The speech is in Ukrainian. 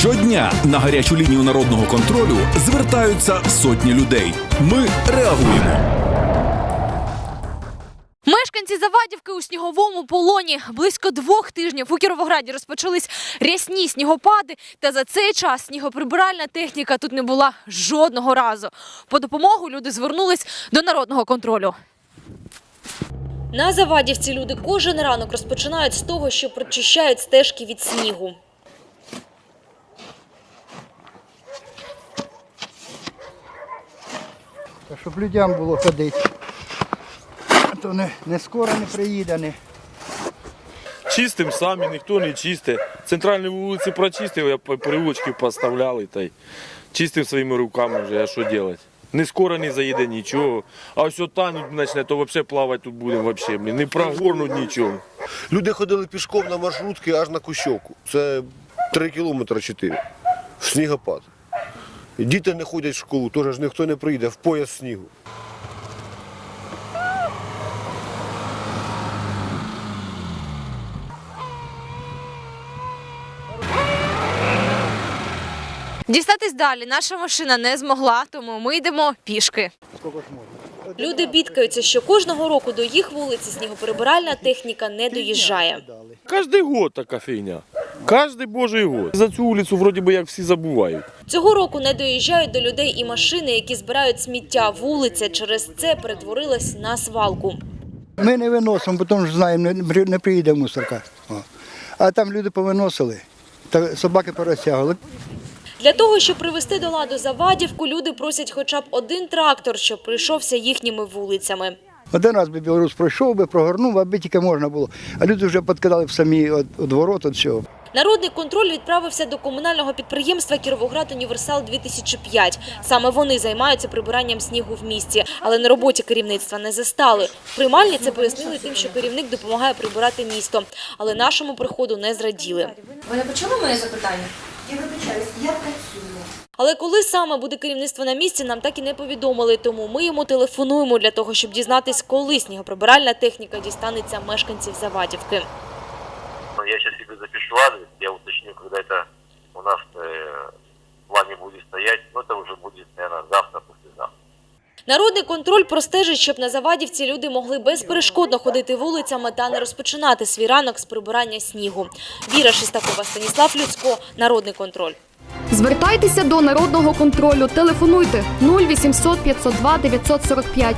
Щодня на гарячу лінію народного контролю звертаються сотні людей. Ми реагуємо. Мешканці Завадівки у сніговому полоні близько двох тижнів у Кіровограді розпочались рясні снігопади, та за цей час снігоприбиральна техніка тут не була жодного разу. По допомогу люди звернулись до народного контролю. На Завадівці люди кожен ранок розпочинають з того, що прочищають стежки від снігу. Та щоб людям було ходити. А То не, не скоро не приїде, не. Чистим самі, ніхто не чистить. Центральні вулиці прочистив, я по- переулочки поставляли та й чистив своїми руками вже, а що робити? Не скоро не заїде нічого. А ось тануть почне, то взагалі плавати тут будемо взагалі. Не прогорнуть нічого. Люди ходили пішком на маршрутки аж на Кущовку. Це 3 кілометри 4 в снігопад. Діти не ходять в школу, теж ніхто не прийде в пояс снігу. Дістатись далі наша машина не змогла, тому ми йдемо пішки. Люди бідкаються, що кожного року до їх вулиці снігоприбиральна техніка не доїжджає. Кожний год така фігня. Кожний божий год. За цю вулицю вроді би як всі забувають. Цього року не доїжджають до людей і машини, які збирають сміття. Вулиця через це перетворилась на свалку. Ми не виносимо, бо тому ж знаємо, не, не приїде мусорка. А там люди повиносили, та собаки порозтягували. Для того, щоб привести до ладу Завадівку, люди просять хоча б один трактор, щоб прийшовся їхніми вулицями. Один раз би білорус пройшов би, прогорнув, аби тільки можна було. А люди вже підкидали в самі от, от ворот, от всього. Народний контроль відправився до комунального підприємства Кіровоград Універсал 2005 Саме вони займаються прибиранням снігу в місті, але на роботі керівництва не застали. В приймальні це пояснили тим, що керівник допомагає прибирати місто, але нашому приходу не зраділи. Ви не почули моє запитання? Я вибачаюсь, я працюю. Але коли саме буде керівництво на місці, нам так і не повідомили. Тому ми йому телефонуємо для того, щоб дізнатись, коли снігоприбиральна техніка дістанеться мешканців Завадівки. Я сейчас себе запишу адрес, Народний контроль простежить, щоб на Завадівці люди могли безперешкодно ходити вулицями та не розпочинати свій ранок з прибирання снігу. Віра Шестакова, Станіслав Люцько, Народний контроль. Звертайтеся до народного контролю. Телефонуйте 0800 502 945